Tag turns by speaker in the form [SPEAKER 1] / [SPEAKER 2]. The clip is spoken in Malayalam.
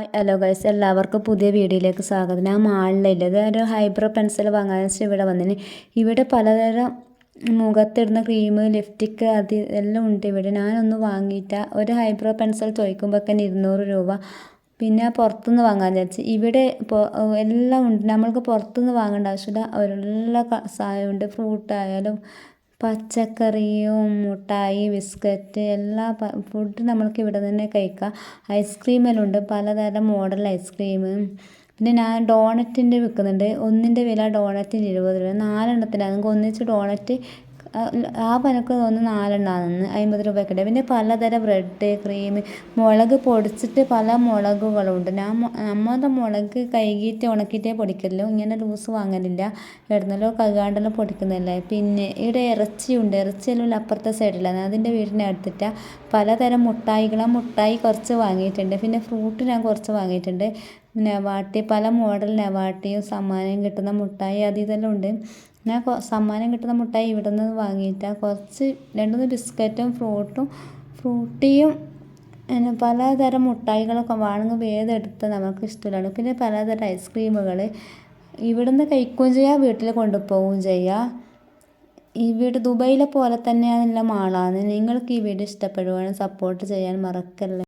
[SPEAKER 1] ഹലോ ഗൈസ് എല്ലാവർക്കും പുതിയ വീഡിയോയിലേക്ക് സ്വാഗതം. ഞാൻ മാളിലില്ല ഇത് ഒരു ഹൈബ്രോ പെൻസിൽ വാങ്ങാൻ വെച്ചാൽ ഇവിടെ വന്നിന്. ഇവിടെ പലതരം മുഖത്തിടുന്ന ക്രീം ലിപ്സ്റ്റിക്ക് അത് എല്ലാം ഉണ്ട് ഇവിടെ. ഞാനൊന്ന് വാങ്ങിയിട്ട ഒരു ഹൈബ്രോ പെൻസിൽ ചോദിക്കുമ്പോൾ തന്നെ ഇരുന്നൂറ് രൂപ. പിന്നെ പുറത്തുനിന്ന് വാങ്ങാൻ വിചാരിച്ച്. ഇവിടെ എല്ലാം ഉണ്ട്. നമ്മൾക്ക് പുറത്തുനിന്ന് വാങ്ങേണ്ട ആവശ്യമില്ല. എല്ലാ സഹായമുണ്ട് ഫ്രൂട്ടായാലും പച്ചക്കറിയും മുട്ടായി ബിസ്ക്കറ്റ് എല്ലാ ഫുഡ് നമ്മൾക്ക് ഇവിടെ തന്നെ കഴിക്കാം. ഐസ്ക്രീമെല്ലാം ഉണ്ട്. പലതരം മോഡൽ ഐസ്ക്രീം പിന്നെ ഞാൻ ഡോണറ്റിന്റെ വിൽക്കുന്നുണ്ട്. ഒന്നിന്റെ വില ഡോണറ്റിന് ഇരുപത് രൂപ. നാലെണ്ണത്തിന് നമുക്ക് ഒന്നിച്ച് ഡോണറ്റ് ആ പനക്ക് തോന്നുന്നു നാലെണ്ണാന്ന്. അമ്പത് രൂപയ്ക്കുണ്ട്. പിന്നെ പലതരം ബ്രെഡ് ക്രീം മുളക് പൊടിച്ചിട്ട് പല മുളകുകളുണ്ട്. ഞാൻ നമ്മുടെ മുളക് കഴുകിയിട്ട് ഉണക്കിയിട്ടേ പൊടിക്കല്ലോ ഇങ്ങനെ ലൂസ് വാങ്ങലില്ല. എവിടുന്നല്ലോ കഴുകാണ്ടെല്ലാം പൊടിക്കുന്നതല്ലേ. പിന്നെ ഇവിടെ ഇറച്ചിയുണ്ട്. ഇറച്ചിയെല്ലാം അപ്പുറത്തെ സൈഡിലാണ്. അതിന്റെ വീടിന്റെ അടുത്തിട്ടാണ് പലതരം മുട്ടായികൾ മുട്ടായി കുറച്ച് വാങ്ങിയിട്ടുണ്ട്. പിന്നെ ഫ്രൂട്ട് ഞാൻ കുറച്ച് വാങ്ങിയിട്ടുണ്ട്. നെവാട്ടി പല മോഡൽ നെവാട്ടിയും സമ്മാനം കിട്ടുന്ന മുട്ടായി അത് ഇതെല്ലാം ഉണ്ട്. ഞാൻ സമ്മാനം കിട്ടുന്ന മുട്ടായി ഇവിടെ നിന്ന് വാങ്ങിയിട്ടാണ് കുറച്ച് രണ്ട് മൂന്ന് ബിസ്ക്കറ്റും ഫ്രൂട്ടും ഫ്രൂട്ടിയും പിന്നെ പലതരം മുട്ടായികളൊക്കെ വാങ്ങുമ്പോൾ ഏതെടുത്ത് നമുക്ക് ഇഷ്ടമുള്ളതാണ് പിന്നെ പലതരം ഐസ്ക്രീമുകൾ ഇവിടുന്ന് കഴിക്കുകയും ചെയ്യാം വീട്ടിൽ കൊണ്ടുപോവുകയും ചെയ്യാം. ഈ വീട് ദുബൈയിലെ പോലെ തന്നെയാണ് നല്ല മാളാണ്. നിങ്ങൾക്ക് ഈ വീഡിയോ ഇഷ്ടപ്പെടുവാണെങ്കിൽ സപ്പോർട്ട് ചെയ്യാൻ മറക്കല്ലേ.